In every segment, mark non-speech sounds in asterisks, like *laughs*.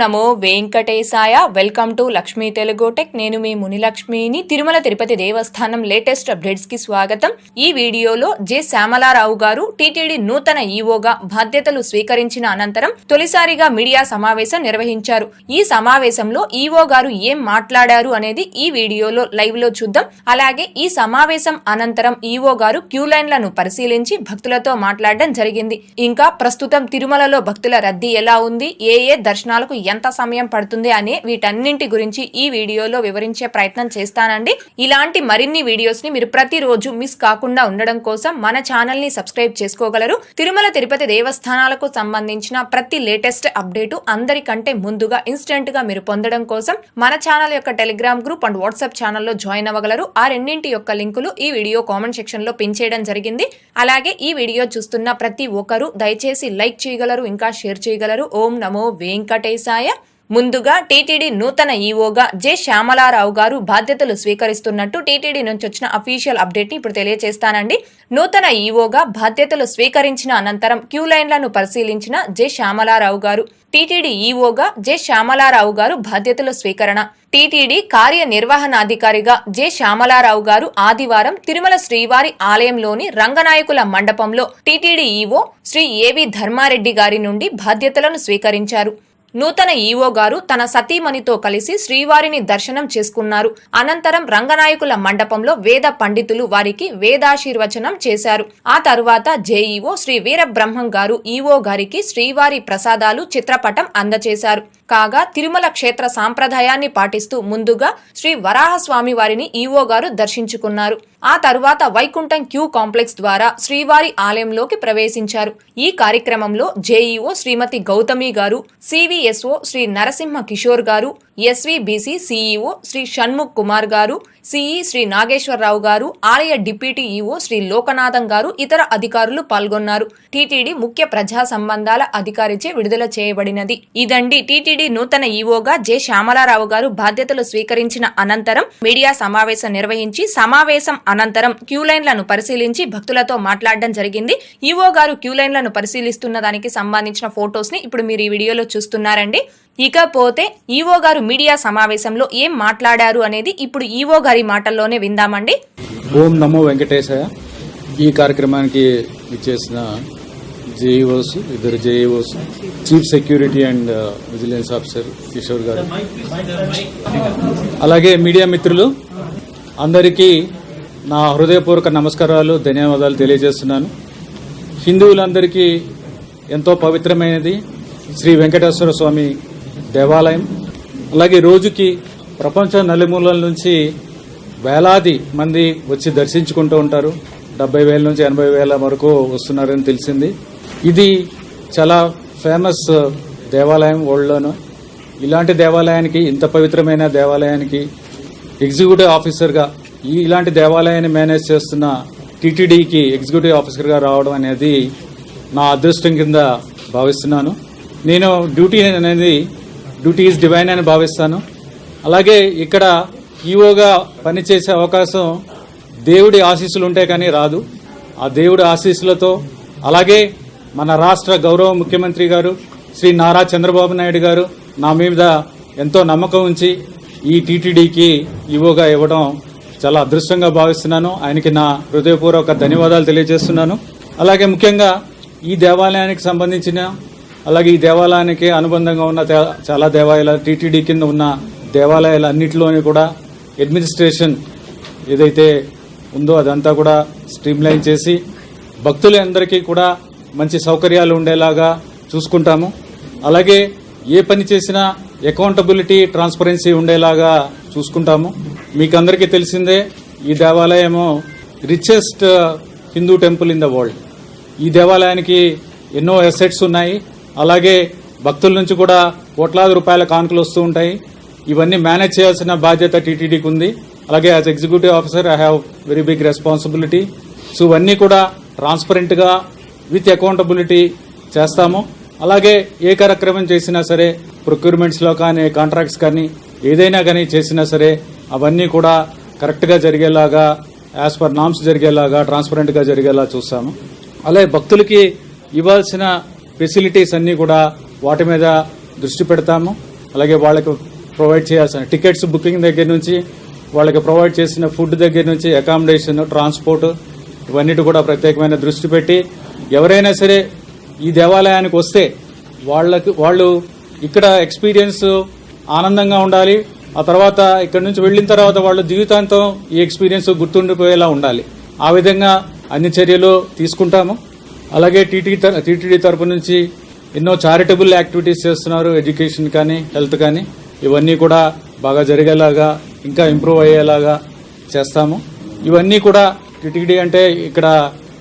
Namo Venkatesaya. Welcome to Lakshmi Telugu tech నేను మీ మునిలక్ష్మిని. తిరుమల తిరుపతి దేవస్థానం latest అప్డేట్స్కి స్వాగతం. ఈ వీడియోలో జె. శ్యామలారావు గారు టీటీడీ నూతన ఈవోగా బాధ్యతలు స్వీకరించిన అనంతరం తొలిసారిగా మీడియా సమావేశం నిర్వహించారు. ఈ సమావేశంలో ఈవో గారు ఏం మాట్లాడారు అనేది ఈ వీడియోలో లైవ్లో చూద్దాం. అలాగే ఈ సమావేశం అనంతరం ఈవో గారు క్యూ లైన్లను పరిశీలించి భక్తులతో మాట్లాడడం జరిగింది. ఇంకా ప్రస్తుతం తిరుమలలో భక్తుల రద్దీ ఎలా ఉంది? ఏ ఏ దర్శనాలకు ఎంత సమయం పడుతుంది అనే వీటన్నింటి గురించి ఈ వీడియోలో వివరించే ప్రయత్నం చేస్తానండి. ఇలాంటి మరిన్ని వీడియోస్ని మీరు ప్రతిరోజు మిస్ కాకుండా ఉండడం కోసం మన ఛానల్ని సబ్స్క్రైబ్ చేసుకోగలరు. తిరుమల తిరుపతి దేవస్థానాలకు సంబంధించిన ప్రతి లేటెస్ట్ అప్డేటు అందరికంటే ముందుగా ఇన్స్టెంట్గా మీరు పొందడం కోసం మన ఛానల్ యొక్క టెలిగ్రామ్ గ్రూప్ అండ్ వాట్సాప్ ఛానల్లో జాయిన్ అవ్వగలరు. ఆ రెండింటి యొక్క లింకులు ఈ వీడియో కామెంట్ సెక్షన్లో పిన్ చేయడం జరిగింది. అలాగే ఈ వీడియో చూస్తున్న ప్రతి ఒక్కరూ దయచేసి లైక్ చేయగలరు ఇంకా షేర్ చేయగలరు. ఓం నమో వెంకటేశాయ ముందుగా టీటీడీ నూతన ఈవోగా జె శ్యామలారావు గారు బాధ్యతలు స్వీకరిస్తున్నట్టు టీటీడీ నుంచి వచ్చిన అఫీషియల్ అప్డేట్ని ఇప్పుడు తెలియజేస్తానండి నూతన ఈవోగా బాధ్యతలు స్వీకరించిన అనంతరం క్యూ లైన్లను పరిశీలించిన జె శ్యామలారావు గారు టీటీడీ ఈవోగా జె శ్యామలారావు గారు బాధ్యతల స్వీకరణ. టీటీడీ కార్యనిర్వహణాధికారిగా జె శ్యామలారావు గారు ఆదివారం తిరుమల శ్రీవారి ఆలయంలోని రంగనాయకుల మండపంలో టీటీడీ ఈవో శ్రీ ఏవి ధర్మారెడ్డి గారి నుండి బాధ్యతలను స్వీకరించారు. నూతన ఈవో గారు తన సతీమణితో కలిసి శ్రీవారిని దర్శనం చేసుకున్నారు. అనంతరం రంగనాయకుల మండపంలో వేద పండితులు వారికి వేదాశీర్వచనం చేశారు. ఆ తరువాత జేఈఓ శ్రీ వీరబ్రహ్మం గారు ఈవో గారికి శ్రీవారి ప్రసాదాలు చిత్రపటం అందజేశారు. కాగా తిరుమల క్షేత్ర సాంప్రదాయాన్ని పాటిస్తూ ముందుగా శ్రీ వరాహస్వామి వారిని ఈవో గారు దర్శించుకున్నారు. ఆ తరువాత వైకుంఠం క్యూ కాంప్లెక్స్ ద్వారా శ్రీవారి ఆలయంలోకి ప్రవేశించారు. ఈ కార్యక్రమంలో జేఈఓ శ్రీమతి గౌతమి గారు CVSO Shri Narasimha Kishore garu SVBC CEO Shri Shanmukh Kumar garu CE Shri Nageswararao గారు ఆలయ డిప్యూటీ ఈఓ శ్రీ లోకనాథం గారు ఇతర అధికారులు పాల్గొన్నారు. టీటీడీ ముఖ్య ప్రజా సంబంధాల అధికారిచే విడుదల చేయబడినది. ఇదండి టీటీడీ నూతన ఈఓగా జె. శ్యామలారావు గారు బాధ్యతలు స్వీకరించిన అనంతరం మీడియా సమావేశం నిర్వహించి సమావేశం అనంతరం క్యూ లైన్లను పరిశీలించి భక్తులతో మాట్లాడడం జరిగింది. ఈఓ గారు క్యూ లైన్లను పరిశీలిస్తున్న దానికి సంబంధించిన ఫొటోస్ని ఇప్పుడు మీరు ఈ వీడియోలో చూస్తున్నారండి. ఇకపోతే ఈవో గారు మీడియా సమావేశంలో ఏం మాట్లాడారు అనేది ఇప్పుడు ఈవో గారి మాటల్లోనే విందామండి. ఓం నమో వెంకటేశాయ. ఈ కార్యక్రమానికి ఇచ్చేసిన జేఈఓస్ ఇద్దరు JEOs chief security and vigilance officer Kishore గారు. అలాగే మీడియా మిత్రులు అందరికీ నా హృదయపూర్వక నమస్కారాలు ధన్యవాదాలు తెలియజేస్తున్నాను. హిందువులందరికీ ఎంతో పవిత్రమైనది శ్రీ వెంకటేశ్వర స్వామి దేవాలయం అలాగే రోజుకి ప్రపంచం నలుమూలల నుంచి వేలాది మంది వచ్చి దర్శించుకుంటూ ఉంటారు. డెబ్బై వేల నుంచి ఎనభై వేల వరకు వస్తున్నారని తెలిసింది. ఇది చాలా ఫేమస్ దేవాలయం వరల్డ్లోను. ఇలాంటి దేవాలయానికి ఇంత పవిత్రమైన దేవాలయానికి ఎగ్జిక్యూటివ్ ఆఫీసర్గా ఈ ఇలాంటి దేవాలయాన్ని మేనేజ్ చేస్తున్న టీటీడీకి ఎగ్జిక్యూటివ్ ఆఫీసర్గా రావడం అనేది నా అదృష్టం కింద భావిస్తున్నాను. నేను డ్యూటీ అనేది డ్యూటీ ఈజ్ డివైన్ అని భావిస్తాను. అలాగే ఇక్కడ ఈఓగా పనిచేసే అవకాశం దేవుడి ఆశీస్సులు ఉంటే కానీ రాదు. ఆ దేవుడి ఆశీస్సులతో అలాగే మన రాష్ట్ర గౌరవ ముఖ్యమంత్రి గారు శ్రీ నారా చంద్రబాబు నాయుడు గారు నా మీద ఎంతో నమ్మకం ఉంచి ఈ టీటీడీకి ఈవోగా ఇవ్వడం చాలా అదృష్టంగా భావిస్తున్నాను. ఆయనకి నా హృదయపూర్వక ధన్యవాదాలు తెలియజేస్తున్నాను. అలాగే ముఖ్యంగా ఈ దేవాలయానికి సంబంధించిన అలాగే ఈ దేవాలయానికి అనుబంధంగా ఉన్న చాలా దేవాలయాలు టీటీడీ కింద ఉన్న దేవాలయాలు అన్నింటిలోని కూడా అడ్మినిస్ట్రేషన్ ఏదైతే ఉందో అదంతా కూడా స్ట్రీమ్లైన్ చేసి భక్తులందరికీ కూడా మంచి సౌకర్యాలు ఉండేలాగా చూసుకుంటాము. అలాగే ఏ పని చేసినా అకౌంటబిలిటీ ట్రాన్స్పరెన్సీ ఉండేలాగా చూసుకుంటాము. మీకు అందరికీ తెలిసిందే ఈ దేవాలయము richest Hindu temple in the world ఈ దేవాలయానికి ఎన్నో అసెట్స్ ఉన్నాయి. అలాగే భక్తుల నుంచి కూడా కోట్లాది రూపాయల కానుకలు వస్తూ ఉంటాయి. ఇవన్నీ మేనేజ్ చేయాల్సిన బాధ్యత టీటీడీకి ఉంది అలాగే as executive officer I have very big responsibility so ఇవన్నీ కూడా ట్రాన్స్పరెంట్గా విత్ అకౌంటబిలిటీ చేస్తాము. అలాగే ఏ కార్యక్రమం చేసినా సరే ప్రొక్యూర్మెంట్స్లో కానీ కాంట్రాక్ట్స్ కానీ ఏదైనా కానీ చేసినా సరే అవన్నీ కూడా కరెక్ట్గా జరిగేలాగా యాజ్ పర్ నామ్స్ జరిగేలాగా ట్రాన్స్పరెంట్గా జరిగేలా చూస్తాము. అలాగే భక్తులకి ఇవ్వాల్సిన ఫెసిలిటీస్ అన్నీ కూడా వాటి మీద దృష్టి పెడతాము. అలాగే వాళ్ళకి ప్రొవైడ్ చేయాల్సిన టికెట్స్ బుకింగ్ దగ్గర నుంచి వాళ్ళకి ప్రొవైడ్ చేసిన ఫుడ్ దగ్గర నుంచి అకామిడేషన్ ట్రాన్స్పోర్ట్ ఇవన్నిటి కూడా ప్రత్యేకమైన దృష్టి పెట్టి ఎవరైనా సరే ఈ దేవాలయానికి వస్తే వాళ్ళకి వాళ్ళు ఇక్కడ ఎక్స్పీరియన్స్ ఆనందంగా ఉండాలి. ఆ తర్వాత ఇక్కడ నుంచి వెళ్ళిన తర్వాత వాళ్ళు జీవితాంతం ఈ ఎక్స్పీరియన్స్ గుర్తుండిపోయేలా ఉండాలి. ఆ విధంగా అన్ని చర్యలు తీసుకుంటాము. అలాగే టీటీ టీటీడీ తరపు నుంచి ఎన్నో చారిటబుల్ యాక్టివిటీస్ చేస్తున్నారు ఎడ్యుకేషన్ కానీ హెల్త్ కానీ. ఇవన్నీ కూడా బాగా జరిగేలాగా ఇంకా ఇంప్రూవ్ అయ్యేలాగా చేస్తాము. ఇవన్నీ కూడా టిటిడి అంటే ఇక్కడ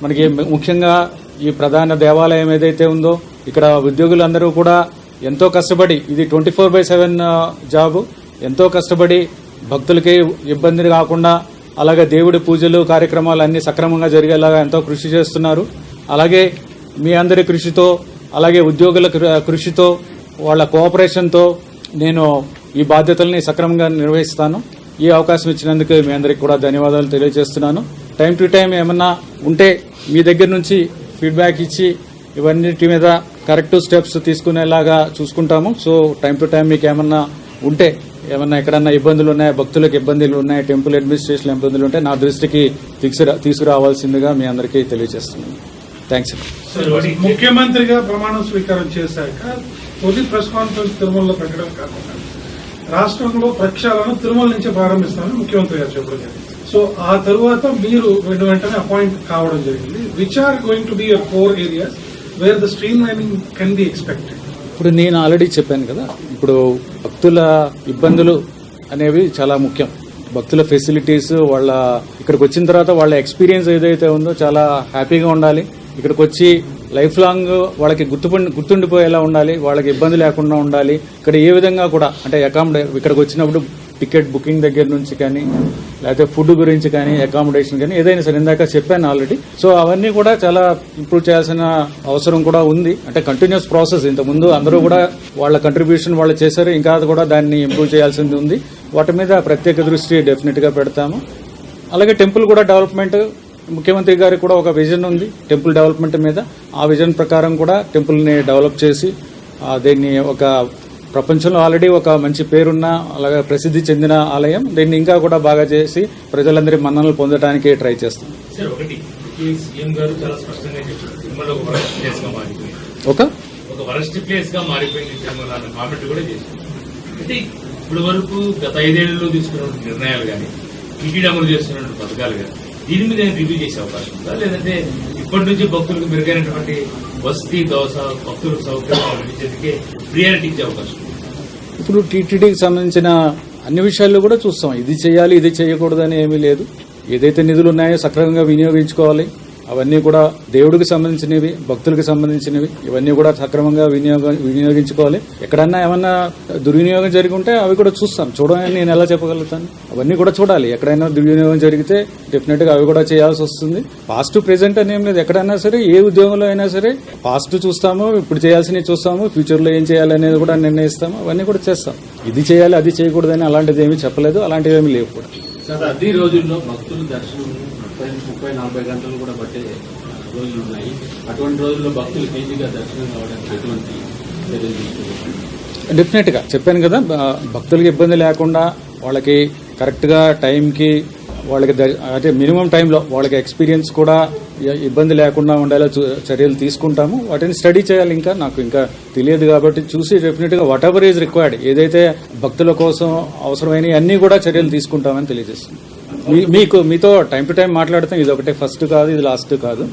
మనకి ముఖ్యంగా ఈ ప్రధాన దేవాలయం ఏదైతే ఉందో ఇక్కడ ఉద్యోగులందరూ కూడా ఎంతో కష్టపడి ఇది twenty four by seven job. ఎంతో కష్టపడి భక్తులకి ఇబ్బంది కాకుండా అలాగే దేవుడి పూజలు కార్యక్రమాలు అన్ని సక్రమంగా జరిగేలాగా ఎంతో కృషి చేస్తున్నారు. అలాగే మీ అందరి కృషితో అలాగే ఉద్యోగుల కృ- కృషితో వాళ్ళ కోఆపరేషన్తో నేను ఈ బాధ్యతల్ని సక్రమంగా నిర్వహిస్తాను. ఈ అవకాశం ఇచ్చినందుకు మీ అందరికి కూడా ధన్యవాదాలు తెలియజేస్తున్నాను. టైం టు టైం ఏమన్నా ఉంటే మీ దగ్గర నుంచి ఫీడ్బ్యాక్ ఇచ్చి ఇవన్నిటి మీద కరెక్ట్ స్టెప్స్ తీసుకునేలాగా చూసుకుంటాము. సో టైం టు టైం మీకు ఏమన్నా ఉంటే ఏమన్నా ఎక్కడన్నా ఇబ్బందులు ఉన్నాయా భక్తులకు ఇబ్బందులు ఉన్నాయి టెంపుల్ అడ్మినిస్ట్రేషన్ ఇబ్బందులు ఉంటే నా దృష్టికి తీసుకురా తీసుకురావాల్సిందిగా మీ అందరికీ తెలియజేస్తున్నాను. థ్యాంక్స్ ముఖ్యమంత్రిగా ప్రమాణ స్వీకారం చేశాక తొలి ప్రెస్ కాన్ఫరెన్స్ తిరుమలలో పెట్టడం కాకుండా రాష్ట్రంలో ప్రక్షాళన తిరుమల నుంచే ప్రారంభిస్తామని ముఖ్యమంత్రి గారు చెప్పడం జరిగింది. సో ఆ తరువాత మీరు వెంట వెంటనే అపాయింట్ కావడం జరిగింది. Which are going to be your four areas where the streamlining can be expected ఇప్పుడు నేను ఆల్రెడీ చెప్పాను కదా ఇప్పుడు భక్తుల ఇబ్బందులు అనేవి చాలా ముఖ్యం. భక్తుల ఫెసిలిటీస్ వాళ్ళ ఇక్కడికి వచ్చిన తర్వాత వాళ్ళ ఎక్స్పీరియన్స్ ఏదైతే ఉందో చాలా హ్యాపీగా ఉండాలి. ఇక్కడికి వచ్చి లైఫ్ లాంగ్ వాళ్ళకి గుర్తుపండి గుర్తుండిపోయేలా ఉండాలి వాళ్ళకి ఇబ్బంది లేకుండా ఉండాలి. ఇక్కడ ఏ విధంగా కూడా అంటే అకామిడే ఇక్కడికి వచ్చినప్పుడు టికెట్ బుకింగ్ దగ్గర నుంచి కానీ లేకపోతే ఫుడ్ గురించి కానీ అకామిడేషన్ కానీ ఏదైనా సరే ఇందాక చెప్పాను ఆల్రెడీ. సో అవన్నీ కూడా చాలా ఇంప్రూవ్ చేయాల్సిన అవసరం కూడా ఉంది. అంటే కంటిన్యూస్ ప్రాసెస్ ఇంతకుముందు అందరూ కూడా వాళ్ళ కంట్రిబ్యూషన్ వాళ్ళు చేశారు ఇంకా కూడా దాన్ని ఇంప్రూవ్ చేయాల్సింది ఉంది. వాటి మీద ప్రత్యేక దృష్టి డెఫినెట్గా పెడతాము. అలాగే టెంపుల్ కూడా డెవలప్మెంట్ ముఖ్యమంత్రి గారికి కూడా ఒక విజన్ ఉంది టెంపుల్ డెవలప్మెంట్ మీద. ఆ విజన్ ప్రకారం కూడా టెంపుల్ని డెవలప్ చేసి దీన్ని ఒక ప్రపంచంలో ఆల్రెడీ ఒక మంచి పేరున్న అలాగే ప్రసిద్ధి చెందిన ఆలయం. దీన్ని ఇంకా కూడా బాగా చేసి ప్రజలందరి మన్ననలు పొందడానికి ట్రై చేస్తాం. ఒక వరస్ట్ ప్లేస్గా మారిపోయింది. ఒక? ఒక వరస్ట్ ప్లేస్గా మారిపోయింది తిరుమల అన్న కామెంట్ కూడా చేశారు. అంటే ఇప్పటి వరకు గత ఐదేళ్ళలో తీసుకున్న నిర్ణయాలు కానీ టీటీడీ అమలు చేస్తున్న పథకాలు కానీ దీని మీద రివ్యూ చేసే అవకాశం ఉందా? లేదంటే ఇప్పటి నుంచి భక్తులకు మెరుగైనటువంటి వసతి దోశ భక్తులకు సౌకర్యం అనిపించేందుకే ప్రియారిటీ ఇచ్చే అవకాశం ఇప్పుడు టీటీడీకి సంబంధించిన అన్ని విషయాల్లో కూడా చూస్తాం. ఇది చేయాలి ఇది చేయకూడదని ఏమీ లేదు. ఏదైతే నిధులు ఉన్నాయో సక్రమంగా వినియోగించుకోవాలి. అవన్నీ కూడా దేవుడికి సంబంధించినవి భక్తులకు సంబంధించినవి ఇవన్నీ కూడా సక్రమంగా వినియోగం వినియోగించుకోవాలి. ఎక్కడన్నా ఏమన్నా దుర్వినియోగం జరిగి ఉంటే అవి కూడా చూస్తాం. చూడని నేను ఎలా చెప్పగలుగుతాను? అవన్నీ కూడా చూడాలి. ఎక్కడైనా దుర్వినియోగం జరిగితే డెఫినెట్గా అవి కూడా చేయాల్సి వస్తుంది పాస్ట్ ప్రెసెంట్ అని ఏం లేదు. ఎక్కడైనా సరే ఏ ఉద్యోగంలో అయినా సరే పాస్ట్ చూస్తాము ఇప్పుడు చేయాల్సినవి చూస్తాము ఫ్యూచర్లో ఏం చేయాలి అనేది కూడా నిర్ణయిస్తాము అవన్నీ కూడా చేస్తాం. ఇది చేయాలి అది చేయకూడదని అలాంటిది ఏమీ చెప్పలేదు. అలాంటివి ఏమీ లేవు కూడా. రోజుల్లో భక్తులు దర్శనం ముప్పై నలభై గంటలు కూడా పట్టే రోజులు ఉన్నాయి. అటువంటి రోజుల్లో భక్తులు ఈజీగా దర్శనం కావడానికి ఎటువంటి డెఫినెట్గా చెప్పాను కదా భక్తులకి ఇబ్బంది లేకుండా వాళ్ళకి కరెక్ట్గా టైంకి వాళ్ళకి అంటే మినిమం టైంలో వాళ్ళకి ఎక్స్పీరియన్స్ కూడా ఇబ్బంది లేకుండా ఉండేలా చూ- చర్యలు తీసుకుంటాము. వాటిని స్టడీ చేయాలి ఇంకా. నాకు ఇంకా తెలియదు కాబట్టి చూసి డెఫినెట్గా వాట్ ఎవర్ ఈజ్ రిక్వైర్డ్ ఏదైతే భక్తుల కోసం అవసరమైన అన్నీ కూడా చర్యలు తీసుకుంటామని తెలియజేస్తుంది మీకు మీతో టైం టు టైం మాట్లాడతాం. ఇది ఒకటే ఫస్ట్ కాదు ఇది లాస్ట్ కాదు.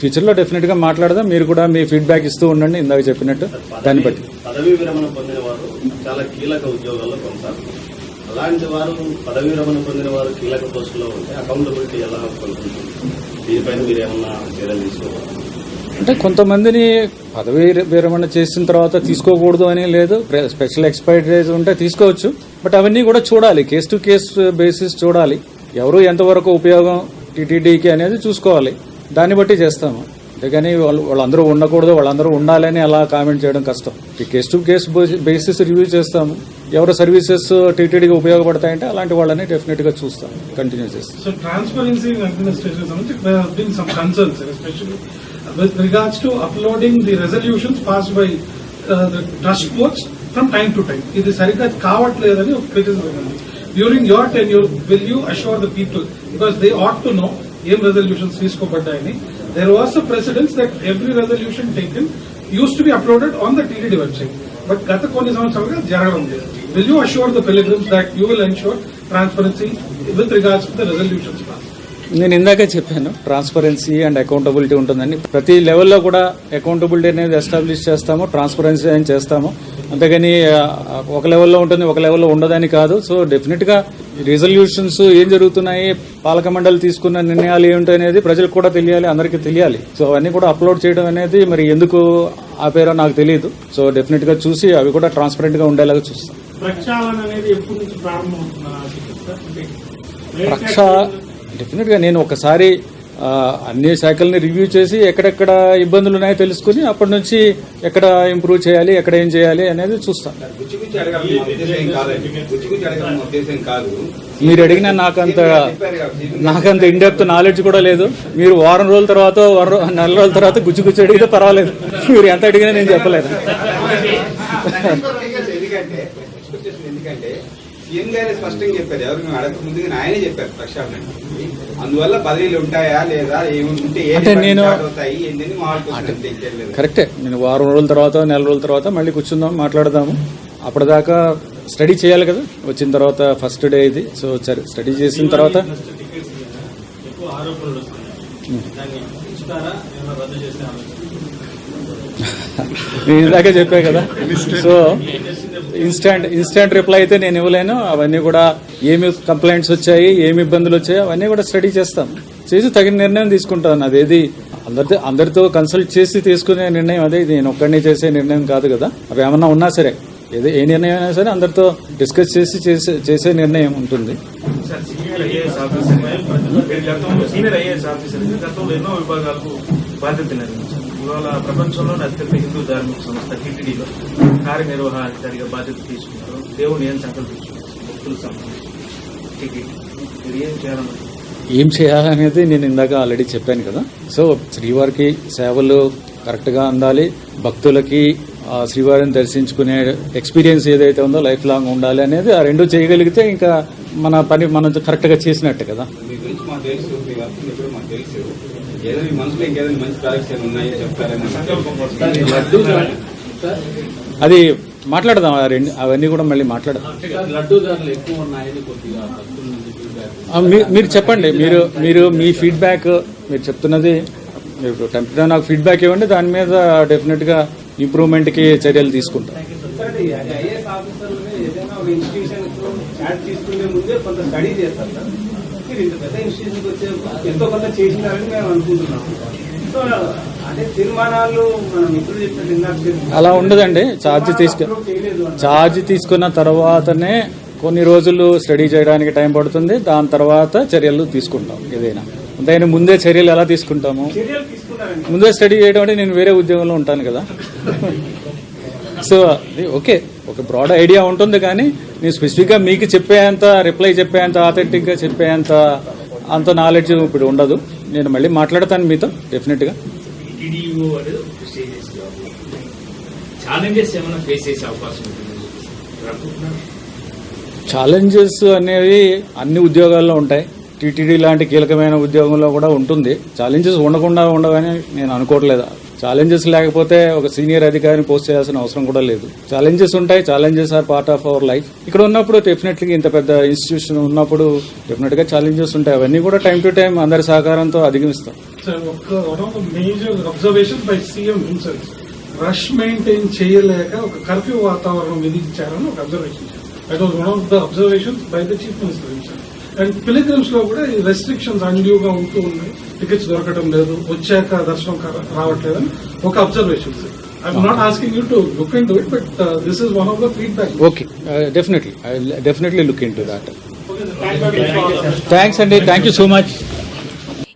ఫ్యూచర్లో డెఫినెట్గా మాట్లాడదాం. మీరు కూడా మీ ఫీడ్బ్యాక్ ఇస్తూ ఉండండి. ఇందాక చెప్పినట్టు దాన్ని బట్టి. పదవీ విరమణ పొందిన వారు చాలా కీలక ఉద్యోగాల్లో కొనసాగుతారు అలాంటి వారు పదవీ విరమణ పొందిన వారు కీలక పోస్టులో ఉంటే అకౌంటబిలిటీ ఎలా దీనిపైన మీరు ఏమన్నా చర్యలు తీసుకోవాలి? అంటే కొంతమందిని పదవి విరమణ చేసిన తర్వాత తీసుకోకూడదు అని లేదు. స్పెషల్ ఎక్స్పైరీస్ ఉంటే తీసుకోవచ్చు. బట్ అవన్నీ కూడా చూడాలి. కేస్ టు కేస్ బేసిస్ చూడాలి. ఎవరు ఎంతవరకు ఉపయోగం టీటీడీకి అనేది చూసుకోవాలి. దాన్ని బట్టి చేస్తాము. అంతేగాని వాళ్ళు వాళ్ళందరూ ఉండకూడదు వాళ్ళందరూ ఉండాలని అలా కామెంట్ చేయడం కష్టం. ఈ case to case basis review చేస్తాము. ఎవరు సర్వీసెస్ టీటీడీకి ఉపయోగపడతాయంటే అలాంటి వాళ్ళని డెఫినెట్గా చూస్తాం కంటిన్యూ చేస్తాం So transparency with regards to uploading the resolutions passed by uh, the trust boards from time to time ఇది సరిగ్గా కావట్లేదని ఒక criticism during your tenure will you assure the people because they ought to know ఏం resolutions తీసుకోబడ్డాయని. There was a precedence that every resolution taken used to be uploaded on the TTD website but గత కొన్ని సంవత్సరాలుగా జరగడం లేదు. Will you assure the pilgrims that you will ensure transparency with regards to the resolutions pass నేను ఇందాకే చెప్పాను transparency and accountability ఉంటుందని. ప్రతి లెవెల్లో కూడా అకౌంటబిలిటీ అనేది ఎస్టాబ్లిష్ చేస్తాము ట్రాన్స్పరెన్సీ అని చేస్తాము. అంతేగాని ఒక లెవెల్లో ఉంటుంది ఒక లెవెల్లో ఉండదని కాదు. సో డెఫినెట్గా రిజల్యూషన్స్ ఏం జరుగుతున్నాయి పాలక మండలి తీసుకున్న నిర్ణయాలు ఏమిటి అనేది ప్రజలకు కూడా తెలియాలి అందరికీ తెలియాలి. సో అవన్నీ కూడా అప్లోడ్ చేయడం అనేది మరి ఎందుకు ఆపేరో నాకు తెలియదు సో డెఫినెట్గా చూసి అవి కూడా ట్రాన్స్పరెంట్గా ఉండేలాగా చూస్తాం. ప్రక్షాళన అనేది ఎప్పటి నుంచి ప్రారంభమవుతుందని ఆశిస్తారు అంటే రక్ష డెఫినెట్గా నేను ఒకసారి అన్ని శాఖల్ని రివ్యూ చేసి ఎక్కడెక్కడ ఇబ్బందులు ఉన్నాయో తెలుసుకుని అప్పటి నుంచి ఎక్కడ ఇంప్రూవ్ చేయాలి ఎక్కడ ఏం చేయాలి అనేది చూస్తాను. మీరు అడిగిన నాకంత నాకంత ఇండెప్త్ నాలెడ్జ్ కూడా లేదు. మీరు వారం రోజుల తర్వాత వారం నెల రోజుల తర్వాత గుచ్చి గుచ్చి అడిగితే పర్వాలేదు. మీరు ఎంత అడిగినా నేను చెప్పలేదు *laughs* గారే స్పష్టంగా చెప్పారు ఎవరు మేము అడగక ముందుగా ఆయనే చెప్పారు ప్రక్షాళన. అందువల్ల బదిలీలు ఉంటాయా లేదా ఏమి ఉంటే ఏ అంటే డిపార్ట్మెంట్ నేను- స్టార్ట్ అవుతాయి ఏంటని కరెక్టే. నేను వారం రోజుల తర్వాత నెల రోజుల తర్వాత మళ్ళీ కూర్చుందాం మాట్లాడదాము. అప్పటిదాకా స్టడీ చేయాలి కదా. వచ్చిన తర్వాత ఫస్ట్ డే ఇది. సో సరే స్టడీ చేసిన తర్వాత మీద నేను ఇందాకే చెప్పా కదా. *laughs* సో ఇన్స్టాంట్ ఇన్స్టాంట్ రిప్లై అయితే నేను ఇవ్వలేను. అవన్నీ కూడా ఏమి కంప్లైంట్స్ వచ్చాయి ఏమి ఇబ్బందులు వచ్చాయి అవన్నీ కూడా స్టడీ చేస్తాం. చేసి తగిన నిర్ణయం తీసుకుంటాను. అదేది అందరితో అందరితో కన్సల్ట్ చేసి తీసుకునే నిర్ణయం అదే. ఇది నేను ఒక్కడిని చేసే నిర్ణయం కాదు కదా. అవి ఏమన్నా ఉన్నా సరే ఏదో ఏ నిర్ణయం అయినా సరే అందరితో డిస్కస్ చేసి చేసే చేసే నిర్ణయం ఉంటుంది. సీనియర్ ఐఏఎస్ ఆఫీసర్ గతంలో ఎన్నో విభాగాలకు బాధ్యత ఇవాళ ప్రపంచంలోనే అత్యంత హిందూ ధార్మిక సంస్థ టీటీడీలో కార్యనిర్వహణాధికారిగా బాధ్యత తీసుకున్నారు. దేవుని ఏం సంకల్పించుకున్నారు భక్తులకు సంబంధించి మీరు ఏం చేయాలనుకుంటున్నారు? ఏం చేయాలనేది నేను ఇందాక ఆల్రెడీ చెప్పాను కదా. సో శ్రీవారికి సేవలు కరెక్ట్గా అందాలి. భక్తులకి శ్రీవారిని దర్శించుకునే ఎక్స్పీరియన్స్ ఏదైతే ఉందో లైఫ్ లాంగ్ ఉండాలి అనేది ఆ రెండు చేయగలిగితే ఇంకా మన పని మనం కరెక్ట్గా చేసినట్టే కదా. ఏదో మీ మనసులో ఇంకేదైనా మంచి ప్రాజెక్ట్స్ ఏమైనా ఉన్నాయో సార్, అది మాట్లాడదాం ఆ రెండు అవన్నీ కూడా మళ్ళీ మాట్లాడదాం. మీరు చెప్పండి. మీరు మీరు మీ ఫీడ్బ్యాక్ మీరు చెప్తున్నది మీరు టెంపరీ నాకు ఫీడ్బ్యాక్ ఇవ్వండి. దాని మీద డెఫినెట్గా ఇంప్రూవ్మెంట్కి చర్యలు తీసుకుంటాం. ముందే కొంత స్టడీ చేస్తారు మీరు ఇంత పెద్ద ఇన్స్టిట్యూషన్కి వచ్చే ఎంతో కొంత చేసినారని మేము అనుకుంటున్నాం సో అదే తీర్మానాలు మన మిత్రులు చెప్పినట్టు అలా ఉండదండి. ఛార్జ్ తీసుకు ఛార్జ్ తీసుకున్న తర్వాతనే కొన్ని రోజులు స్టడీ చేయడానికి టైం పడుతుంది. దాని తర్వాత చర్యలు తీసుకుంటాం ఏదైనా. దాని ముందే చర్యలు ఎలా తీసుకుంటాము? ముందే స్టడీ చేయడం అంటే నేను వేరే ఉద్యోగంలో ఉంటాను కదా. *laughs* So okay. ఒక బ్రాడ్ ఐడియా ఉంటుంది కానీ నేను స్పెసిఫిక్గా మీకు చెప్పేంత రిప్లై చెప్పేంత ఆథెంటిక్గా చెప్పేంత అంత నాలెడ్జ్ ఇప్పుడు ఉండదు. నేను మళ్ళీ మాట్లాడతాను మీతో డెఫినెట్గా ఛాలెంజెస్ అనేవి అన్ని ఉద్యోగాల్లో ఉంటాయి. టీటీడీ లాంటి కీలకమైన ఉద్యోగంలో కూడా ఉంటుంది. ఛాలెంజెస్ ఉండకుండా ఉండవని నేను అనుకోవట్లేదు. ఛాలెంజెస్ లేకపోతే ఒక సీనియర్ అధికారిని పోస్ట్ చేయాల్సిన అవసరం కూడా లేదు. ఛాలెంజెస్ ఉంటాయి challenges are part of our life ఇక్కడ ఉన్నప్పుడు డెఫినెట్లీ ఇంత పెద్ద ఇన్స్టిట్యూషన్ ఉన్నప్పుడు డెఫినెట్గా ఛాలెంజెస్ ఉంటాయి. అవన్నీ కూడా టైం టు టైం అందరి సహకారంతో అధిగమిస్తాం. Major observation by CM rush maintain చేయలేక ఒక కర్ఫ్యూ వాతావరణం విధించారని ఒక observation that was one of the observations by the chief minister and పిలిగ్రిమ్స్లో కూడా ఈ రెస్ట్రిక్షన్స్ అన్యూగా ఉంటూ ఉన్నాయి. టికెట్స్ దొరకడం లేదు. వచ్చాక దర్శనం రావట్లేదని ఒక observation I'm not asking you to look into it but this is one of the feedback okay definitely I definitely look into that thanks అండి థ్యాంక్ యూ సో మచ్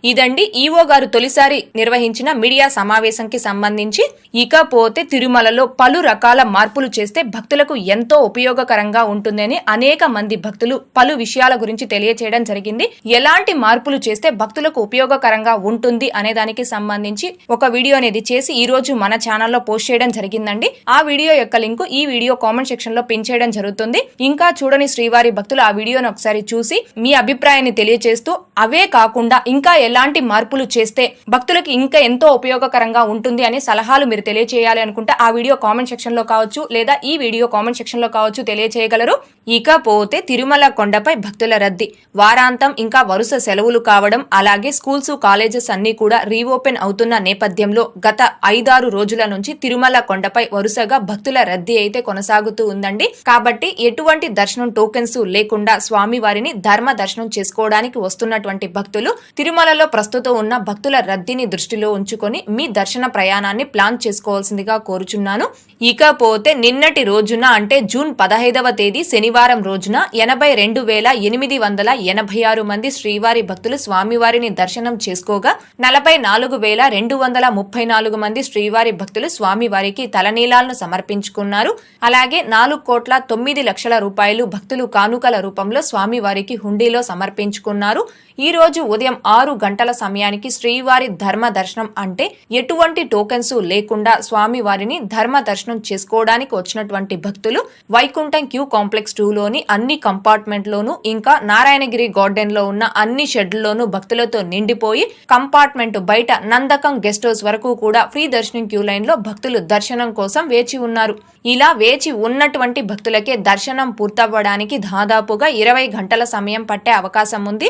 ఇదండి ఈవో గారు తొలిసారి నిర్వహించిన మీడియా సమావేశంకి సంబంధించి. ఇకపోతే తిరుమలలో పలు రకాల మార్పులు చేస్తే భక్తులకు ఎంతో ఉపయోగకరంగా ఉంటుందని అనేక మంది భక్తులు పలు విషయాల గురించి తెలియచేయడం జరిగింది. ఎలాంటి మార్పులు చేస్తే భక్తులకు ఉపయోగకరంగా ఉంటుంది అనే దానికి సంబంధించి ఒక వీడియో అనేది చేసి ఈ రోజు మన ఛానల్లో పోస్ట్ చేయడం జరిగిందండి. ఆ వీడియో యొక్క లింక్ ఈ వీడియో కామెంట్ సెక్షన్లో పిన్ చేయడం జరుగుతుంది. ఇంకా చూడని శ్రీవారి భక్తులు ఆ వీడియోను ఒకసారి చూసి మీ అభిప్రాయాన్ని తెలియజేస్తూ అవే కాకుండా ఇంకా ఎలాంటి మార్పులు చేస్తే భక్తులకు ఇంకా ఎంతో ఉపయోగకరంగా ఉంటుంది అనే సలహాలు మీరు తెలియజేయాలి అనుకుంటే ఆ వీడియో కామెంట్ సెక్షన్లో కావచ్చు లేదా ఈ వీడియో కామెంట్ సెక్షన్లో కావచ్చు తెలియజేయగలరు ఇకపోతే తిరుమల కొండపై భక్తుల రద్దీ. వారాంతం ఇంకా వరుస సెలవులు కావడం అలాగే స్కూల్స్ కాలేజెస్ అన్ని కూడా రీఓపెన్ అవుతున్న నేపథ్యంలో గత ఐదారు రోజుల నుంచి తిరుమల కొండపై వరుసగా భక్తుల రద్దీ అయితే కొనసాగుతూ ఉందండి. కాబట్టి ఎటువంటి దర్శనం టోకెన్స్ లేకుండా స్వామి వారిని ధర్మ దర్శనం చేసుకోవడానికి వస్తున్నటువంటి భక్తులు తిరుమల తిరుమలలో ప్రస్తుతం ఉన్న భక్తుల రద్దీని దృష్టిలో ఉంచుకొని మీ దర్శన ప్రయాణాన్ని ప్లాన్ చేసుకోవాల్సిందిగా కోరుచున్నాను. ఇకపోతే నిన్నటి రోజున అంటే జూన్ పదహైదవ తేదీ శనివారం రోజున ఎనభై రెండు వేల ఎనిమిది వందల ఎనభై ఆరు మంది శ్రీవారి భక్తులు స్వామివారిని దర్శనం చేసుకోగా నలభై నాలుగు వేల రెండు వందల ముప్పై నాలుగు మంది శ్రీవారి భక్తులు స్వామివారికి తలనీలాలను సమర్పించుకున్నారు. అలాగే నాలుగు కోట్ల తొమ్మిది లక్షల రూపాయలు భక్తులు కానుకల రూపంలో స్వామివారికి హుండీలో సమర్పించుకున్నారు. ఈ రోజు ఉదయం ఆరు గంటల సమయానికి శ్రీవారి ధర్మ దర్శనం అంటే ఎటువంటి టోకెన్స్ లేకుండా స్వామివారిని ధర్మ దర్శనం చేసుకోవడానికి వచ్చినటువంటి భక్తులు వైకుంఠం క్యూ కాంప్లెక్స్ టూ లోని అన్ని కంపార్ట్మెంట్ లోను ఇంకా నారాయణగిరి గార్డెన్లో ఉన్న అన్ని షెడ్లలోనూ భక్తులతో నిండిపోయి కంపార్ట్మెంట్ బయట నందకం గెస్ట్ హౌస్ వరకు కూడా ఫ్రీ దర్శనం క్యూ లైన్లో భక్తులు దర్శనం కోసం వేచి ఉన్నారు. ఇలా వేచి ఉన్నటువంటి భక్తులకే దర్శనం పూర్తవ్వడానికి దాదాపుగా ఇరవై గంటల సమయం పట్టే అవకాశం ఉంది.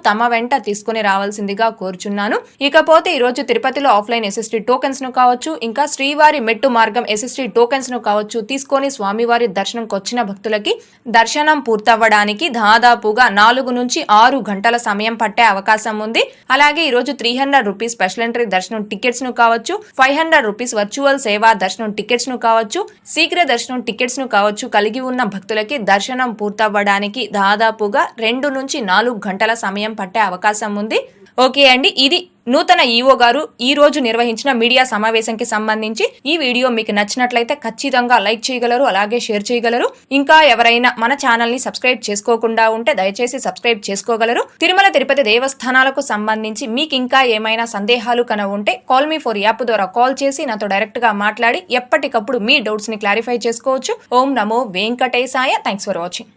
తమ వెంట తీసుకుని రావాల్సిందిగా కోరుచున్నాను. ఇకపోతే ఈ రోజు తిరుపతిలో ఆఫ్లైన్ ఎస్ఎస్టీ టోకెన్స్ను కావచ్చు ఇంకా శ్రీవారి మెట్టు మార్గం ఎస్ఎస్టీ టోకెన్స్ను కావచ్చు తీసుకొని స్వామివారి దర్శనంకి వచ్చిన భక్తులకి దర్శనం పూర్తవ్వడానికి దాదాపుగా నాలుగు నుంచి ఆరు గంటల సమయం పట్టే అవకాశం ఉంది. అలాగే ఈ రోజు three hundred rupees special entry దర్శనం టికెట్స్ను కావచ్చు ఫైవ్ హండ్రెడ్ రూపీస్ వర్చువల్ సేవా దర్శనం టికెట్స్ను కావచ్చు శీఘ్ర దర్శనం టికెట్స్ను కావచ్చు కలిగి ఉన్న భక్తులకి దర్శనం పూర్తవ్వడానికి దాదాపుగా రెండు నుంచి నాలుగు గంటల సమయం పట్టే అవకాశం ఉంది. ఓకే అండి ఇది నూతన ఈఓ గారు ఈ రోజు నిర్వహించిన మీడియా సమావేశంకి సంబంధించి ఈ వీడియో మీకు నచ్చినట్లయితే ఖచ్చితంగా లైక్ చేయగలరు అలాగే షేర్ చేయగలరు. ఇంకా ఎవరైనా మన ఛానల్ని సబ్స్క్రైబ్ చేసుకోకుండా ఉంటే దయచేసి సబ్స్క్రైబ్ చేసుకోగలరు. తిరుమల తిరుపతి దేవస్థానాలకు సంబంధించి మీకు ఇంకా ఏమైనా సందేహాలు కన ఉంటే కాల్ మీ ఫోర్ యాప్ ద్వారా కాల్ చేసి నాతో డైరెక్ట్గా మాట్లాడి ఎప్పటికప్పుడు మీ డౌట్స్ని క్లారిఫై చేసుకోవచ్చు. ఓం నమో వెంకటేశాయ. Thanks for watching.